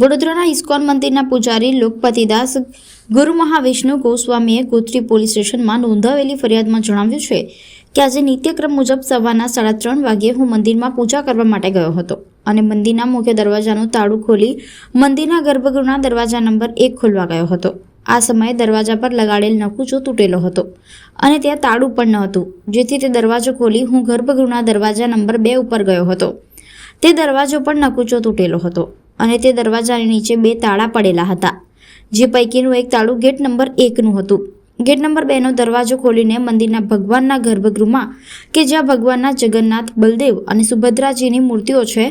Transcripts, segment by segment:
વડોદરાના ઇસ્કોન મંદિરના પૂજારી લોકપતિદાસ ગુરુ મહાવિષ્ણુ ગોસ્વામીએ ગોત્રી પોલીસ સ્ટેશનમાં નોંધાવેલી ફરિયાદમાં જણાવ્યું છે કે આજે નિત્યક્રમ મુજબ સવારના સાડા ત્રણ વાગ્યે હું મંદિરમાં પૂજા કરવા માટે ગયો હતો અને મંદિરના મુખ્ય દરવાજાનું તાળું ખોલી મંદિરના ગર્ભગૃહના દરવાજા નંબર એક ખોલવા ગયો હતો. આ સમયે દરવાજા પર લગાડેલ નકુચો તૂટેલો હતો અને ત્યાં તાળું પણ ન હતું, જેથી તે દરવાજો ખોલી હું ગર્ભગૃહના દરવાજા નંબર બે ઉપર ગયો હતો. તે દરવાજો પણ નકુચો તૂટેલો હતો. અને તે દરવાજાની નીચે બે તાળા પડેલા હતા, જે પૈકીનું એક તાળું ગેટ નંબર એકનું હતું. ગેટ નંબર બેનો દરવાજો ખોલીને મંદિરના ભગવાનના ગર્ભગૃહમાં કે જ્યાં ભગવાનના જગન્નાથ, બલદેવ અને સુભદ્રાજીની મૂર્તિઓ છે,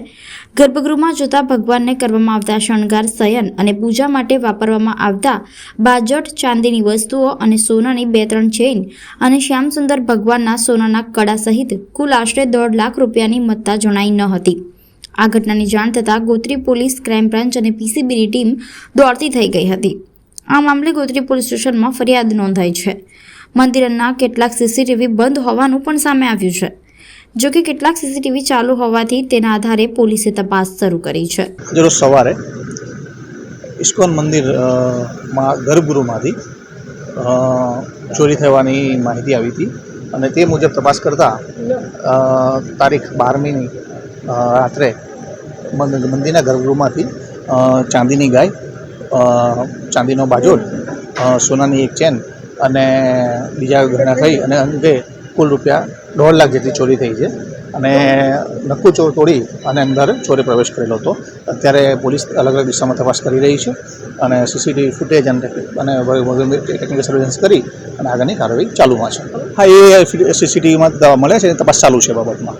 ગર્ભગૃહમાં જોતા ભગવાનને કરવામાં આવતા શણગાર, શયન અને પૂજા માટે વાપરવામાં આવતા બાજટ, ચાંદીની વસ્તુઓ અને સોનાની બે ત્રણ ચેઇન અને શ્યામસુંદર ભગવાનના સોનાના કડા સહિત કુલ આશરે દોઢ લાખ રૂપિયાની મત્તા જણાઈ ન હતી. આ ઘટનાની જાણ થતાં ગોત્રી પોલીસ ક્રાઇમ બ્રાન્ચ અને પીસીબીની ટીમ દોડતી થઈ ગઈ હતી. આ મામલે ગોત્રી પોલીસ સ્ટેશનમાં ફરિયાદ નોંધાઈ છે. મંદિરના કેટલાક સીસીટીવી બંધ હોવાનું પણ સામે આવ્યું છે. જો કેટલાક સીસીટીવી ચાલુ હોવાથી તેના આધારે પોલીસે તપાસ શરૂ કરી છે. રોજ સવારે ઇસ્કોન મંદિરમાં ગર્ભગૃહમાંથી ચોરી થવાની માહિતી આવી હતી અને તે મુજબ તપાસ કરતાં તારીખ બારમીની રાત્રે મંદ- મંદિરના ગર્ભગૃહમાંથી ચાંદીની ગાય ચાંદીનો બાજોટ સોનાની એક ચેન અને બીજા ગહેણા થઈ અને અંગે કુલ રૂપિયા દોઢ લાખ જેટલી ચોરી થઈ છે. અને નક્કુ ચોર તોડી અને અંદર ચોરે પ્રવેશ કરેલો હતો. અત્યારે પોલીસ અલગ અલગ દિશામાં તપાસ કરી રહી છે અને સીસીટીવી ફૂટેજ અને અને ટેકનિકલ સર્વેલન્સ કરી અને આગળની કાર્યવાહી ચાલુમાં છે. હા, એ સીસીટીવીમાં મળે છે તપાસ ચાલુ છે બાબતમાં.